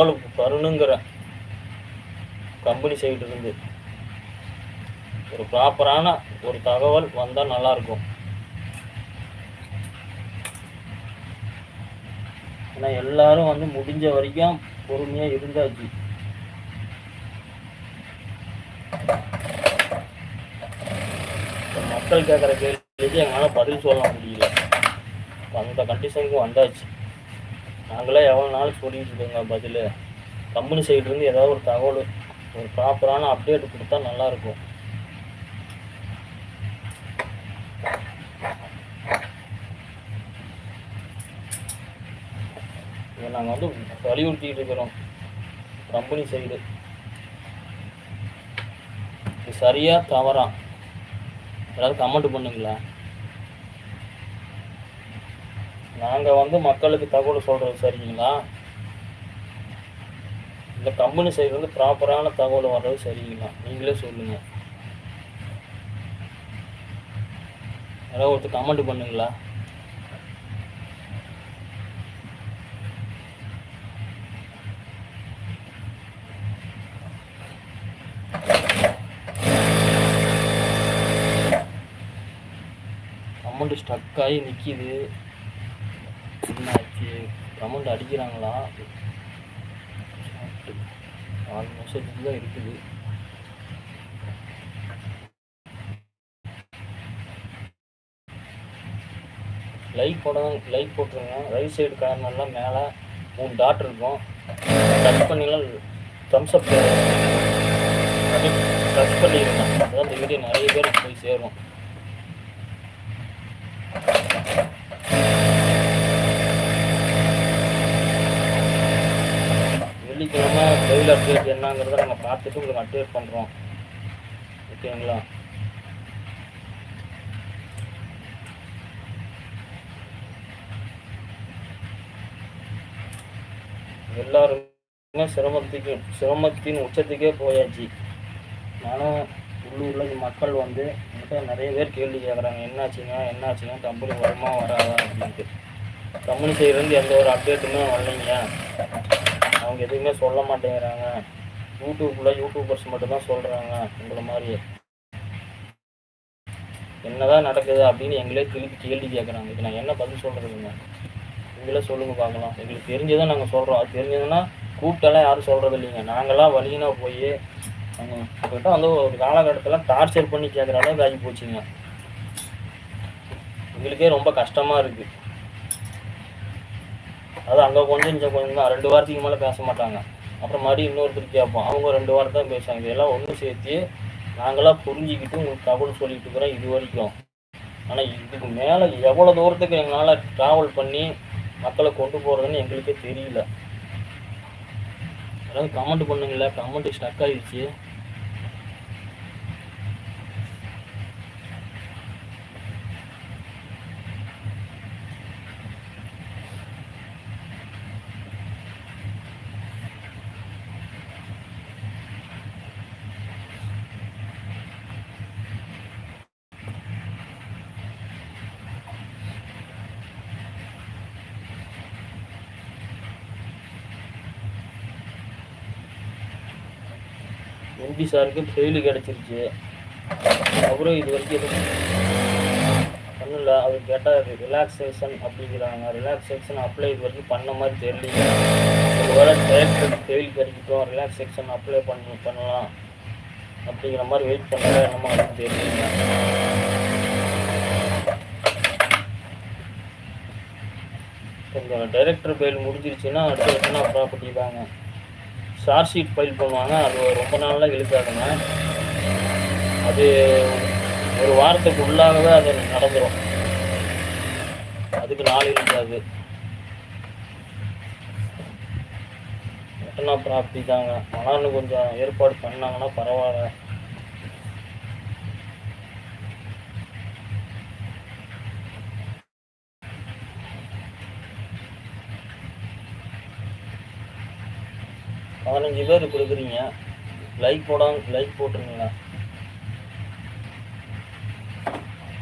தகவல் company side இருந்து ஒரு ப்ராப்பரான ஒரு தகவல் வந்தால் நல்லாயிருக்கும் ஏன்னா எல்லாரும் வந்து முடிஞ்ச வரைக்கும் பொறுமையாக இருந்தாச்சு. மக்கள் கேட்குற கேள்விக்கு எங்களால் பதில் சொல்ல முடியல. அந்த கண்டிஷனுக்கு வந்தாச்சு. நாங்களாம் எவ்வளோ நாள் சொல்லிட்டு இருக்கோங்க பதில். கம்பெனி சைடுலேருந்து ஏதாவது ஒரு தகவல் ஒரு ப்ராப்பரான அப்டேட் கொடுத்தா நல்லாயிருக்கும் இதை நாங்கள் வந்து வலியுறுத்திட்டு இருக்கிறோம். Company side. இது சரியாக தவறா? ஏதாவது கமெண்ட் பண்ணுங்களேன். நாங்கள் வந்து மக்களுக்கு தகவல் சொல்கிறது சரிங்களா? இந்த கம்பெனி சைடு வந்து ப்ராப்பரான தகவல் வர்றது சரிங்களா? நீங்களே சொல்லுங்கள் யாராவது ஒருத்தர் கமெண்ட் பண்ணுங்களா? கமெண்ட் ஸ்டக் ஆகி நிற்கிது என்னாச்சு? கமெண்ட் அடிக்கிறாங்களா? நாலு நிமிஷத்துக்கு தான் இருக்குது. லைக் போட லைக் போட்டுருங்க. ரைட் சைடு கார்னர்லாம் மேலே மூணு டாட் இருக்கும். டச் பண்ணிலாம் தம்ஸ் அப் டச் பண்ணிடுங்க அதான் இந்த வீடியோ நிறைய பேருக்கு போய் சேரும். வெள்ளிக்கிழமை அப்டேட் என்னங்கிறத நாங்கள் பார்த்துட்டு உங்களுக்கு அப்டேட் பண்ணுறோம் ஓகேங்களா? எல்லாருமே சிரமத்துக்கு சிரமத்தின் உச்சத்துக்கே போயாச்சு. நானும் உள்ளூரில் இந்த மக்கள் வந்து என்கிட்ட நிறைய பேர் கேள்வி கேட்குறாங்க என்னாச்சுங்க என்னாச்சுங்க கம்பெனி வருமா வராதா அப்படின்ட்டு. கம்பெனி சைட்லேருந்து எந்த ஒரு அப்டேட்டுமே வரலைங்க. அவங்க எதுவுமே சொல்ல மாட்டேங்கிறாங்க. யூடியூப்பில் யூடியூபர்ஸ் மட்டும்தான் சொல்கிறாங்க உங்களை மாதிரி. என்னதான் நடக்குது அப்படின்னு எங்களே திருப்பி கேள்வி கேட்குறாங்க இது நான் என்ன பதில் சொல்கிறதுங்க நீங்களே சொல்லுங்க பார்க்கலாம். எங்களுக்கு தெரிஞ்சதை நாங்கள் சொல்கிறோம் அது தெரிஞ்சதுன்னா கூப்பிட்டாலாம் யாரும் சொல்கிறது இல்லைங்க. நாங்களாம் வழியினா போய் அவங்க கிட்ட வந்து ஒரு காலகட்டத்தில் டார்ச்சர் பண்ணி கேட்குற அளவுக்கு ஆகி போச்சுங்க. எங்களுக்கே ரொம்ப கஷ்டமாக இருக்குது அது அங்கே கொஞ்சம் இங்கே கொஞ்சம் தான். ரெண்டு வாரத்துக்கு மேலே பேச மாட்டாங்க. அப்புறம் மறுபடியும் இன்னொருத்தர் கேட்போம் அவங்க ரெண்டு வாரம் தான் பேசுவாங்க. இதெல்லாம் ஒன்று சேர்த்து நாங்களாம் புரிஞ்சுக்கிட்டு உங்களுக்கு தகவல் சொல்லிட்டு இருக்கிறோம் இது வரைக்கும். ஆனால் இதுக்கு மேலே எவ்வளோ தூரத்துக்கு எங்களால் ட்ராவல் பண்ணி மக்களை கொண்டு போகிறதுன்னு எங்களுக்கே தெரியல. அதாவது கமெண்ட் பண்ணுங்களேன் கமெண்ட் ஸ்டக் ஆகிடுச்சு எம்பி சாருக்கு ஃபெயிலு கிடச்சிருச்சு. அவரும் இது வரைக்கும் எதுவும் பண்ணல. அவர் கேட்டால் ரிலாக்ஸேஷன் அப்படிங்கிறாங்க. ரிலாக்ஸேஷன் அப்ளை இது வரைக்கும் பண்ண மாதிரி தெரியல ஒரு வேளை டேரக்டர் ஃபெயில் கிடைக்கட்டும். ரிலாக்ஸேஷன் அப்ளை பண்ண பண்ணலாம். அப்படிங்கிற மாதிரி வெயிட் பண்ணல. என்னமோ அது தெரியல கொஞ்சம் டைரக்டர் ஃபெயில் முடிஞ்சிருச்சுன்னா அடுத்த எத்தனை ப்ராப்பர்ட்டி தாங்க? ஷார்ட் ஷீட் ஃபைல் பண்ணுவாங்க அது ரொம்ப நாளாக இழுக்காதுங்க அது ஒரு வாரத்துக்கு உள்ளாகவே அது நடந்துடும் அதுக்கு நாள் இருக்காது. எத்தனை ப்ராப்பர்ட்டி தாங்க. மணான்னு கொஞ்சம் ஏற்பாடு பண்ணாங்கன்னா பரவாயில்ல. பதினஞ்சு பேர் கொடுக்குறீங்க. லைக் போடாம லைக் போட்டுருங்களா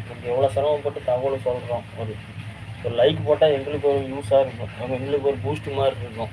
உங்களுக்கு எவ்வளோ சிரமப்பட்டு தகவல் சொல்கிறோம் ஒரு ஒரு லைக் போட்டால் எங்களுக்கு ஒரு யூஸாக இருக்கும். எங்களுக்கு ஒரு பூஸ்ட் மாதிரி இருக்கும்.